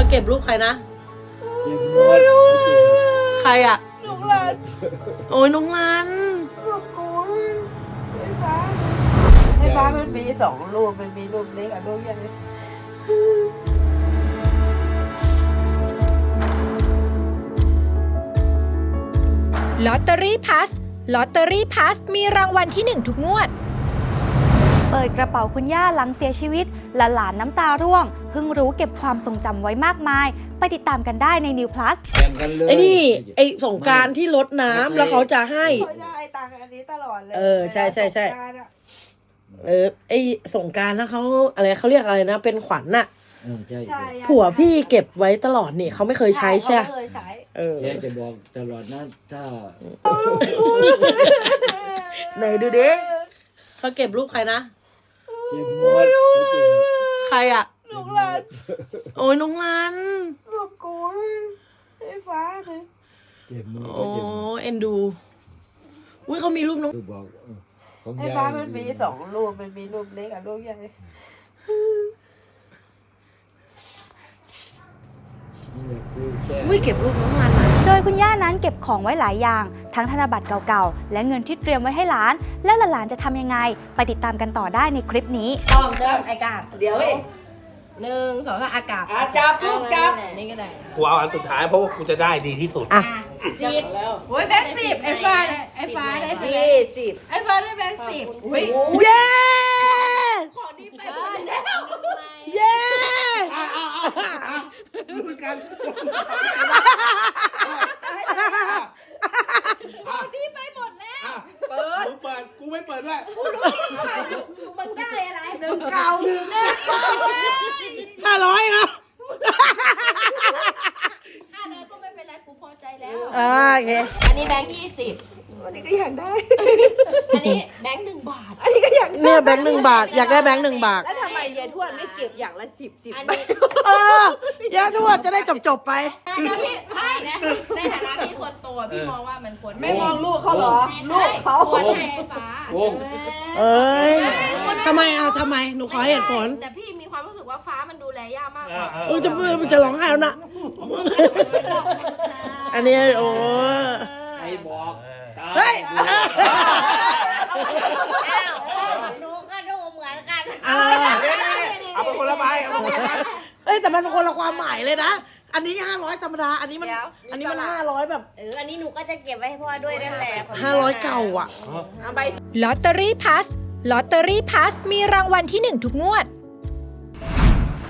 เขาเก็บรูปใครนะเจ็บหมดใครอะ ลูกหลานโอ้ยน้องรัน ลูกกูไฟฟ้าไฟฟ้ามันมีสองรูปมันมีรูปเล็กกับรูปใหญ่ลอตเตอรี่พัสลอตเตอรี่พัสมีรางวัลที่ 1 ทุกงวด เปิดกระเป๋าคุณย่าหลังเสียชีวิตหลานๆน้ำตาร่วง เพิ่งรู้เก็บความทรงจำไว้มากมาย ไปติดตามกันได้ใน New Plus แข่งกันเลยไอ้นี่ ไอ้สงกรารที่ลดน้ำแล้วเขาจะให้ เขาจะให้ตังค์อันนี้ตลอดเลยเออใช่ใช่ใช่ เวลาสงกรานต์อะเออ ไอ้สงกรารแล้วเขาอะไรเขาเรียกอะไรนะ เป็นขวัญน่ะ เออใช่ใช่ใช่อะผัวพี่เก็บไว้ตลอดนี่เขาไม่เคยใช้ใช่ไหมเขาไม่เคยใช้เออเจ๊จะบอกตลอดนะถ้าไหนดูดิ เขาเก็บรูปใครนะเจ็บหมดเขาเจ็บหมดใครอะ ลูกหลานโอ้ยน้องรันลูกกูไฟฟ้าเลยเจ็บหมดโอ้เขาเจ็บหมดเอ็นดู อุ้ยเขามีรูปน้องคือบอกเออของไฟยายฟ้ามันมีสองรูปมันมีรูปเล็กกับรูปใหญ่นี่แหละคือแค่อุ้ยเก็บรูปน้องรันอะโดยคุณย่านั้นเก็บของไว้หลายอย่าง ทั้งธนบัตรเก่าๆ และเงินที่เตรียมไว้ให้หลาน และหลานๆจะทำยังไง ไปติดตามกันต่อได้ในคลิปนี้ ต้องเริ่มไอ้กาบเดี๋ยวเอง หนึ่งสองสามอากาบอะจับลูกจับนี่ก็ได้กูเอาอันสุดท้ายเพราะว่ากูจะได้ดีที่สุด อะสิบแล้วโอ้ยแบงค์สิบไอ้ฟ้าได้ไอ้ฟ้าได้ไปเลยยี่สิบไอ้ฟ้าได้แบงค์สิบอุ้ยเย้ของดีไปหมดแล้วเย้ลุ้นกันของดีไปหมดแล้ว เปิดเปิด กูไม่เปิดด้วยมึงได้อะไรหนึ่งเก่าหนึ่งเล็กห้าร้อยนะห้าร้อยก็ไม่เป็นไรกูพอใจแล้วอ่าโอเคอันนี้แบงค์ยี่สิบ อันนี้ก็อยากได้ อันนี้แบงค์หนึ่งบาท อันนี้ก็อยากได้เนี่ยแบงค์หนึ่งบาท อยากได้แบงค์หนึ่งบาท แล้วทำไมยายทวดไม่เก็บอย่างละสิบสิบอันใบนี้ เออย่าทวดจะได้จบจบๆไปแล้วพี่ไม่ในฐานะที่คนโตพี่มองว่ามันควรไม่มองลูกเขาเหรอ ลูกเขาควรให้ไอ้ฟ้า โอ้เอ้ยทำไมเอาทำไม หนูขอเหตุผลแต่พี่มีความรู้สึกว่าฟ้ามันดูแลยากมากกว่า เออจะมือมันจะร้องไห้แล้วนะ อันนี้โอ้ใครบอกตา เฮ้ย ดูอ้าวพ่อกับหนูก็ดูเหมือนกันอ่าเอาไปคนละใบเอาไปคนละใบเอ้ยแต่มันเป็นคนละความหมายเลยนะ อันนี้ห้าร้อยธรรมดา อันนี้มันอันนี้มันห้าร้อยแบบเอออันนี้หนูก็จะเก็บไว้ให้พ่อด้วยนั่นแหละห้าร้อยเก่าอะ เอาใบ ลอตเตอรี่พัสลอตเตอรี่พัสมีรางวัลที่ 1 ทุกงวด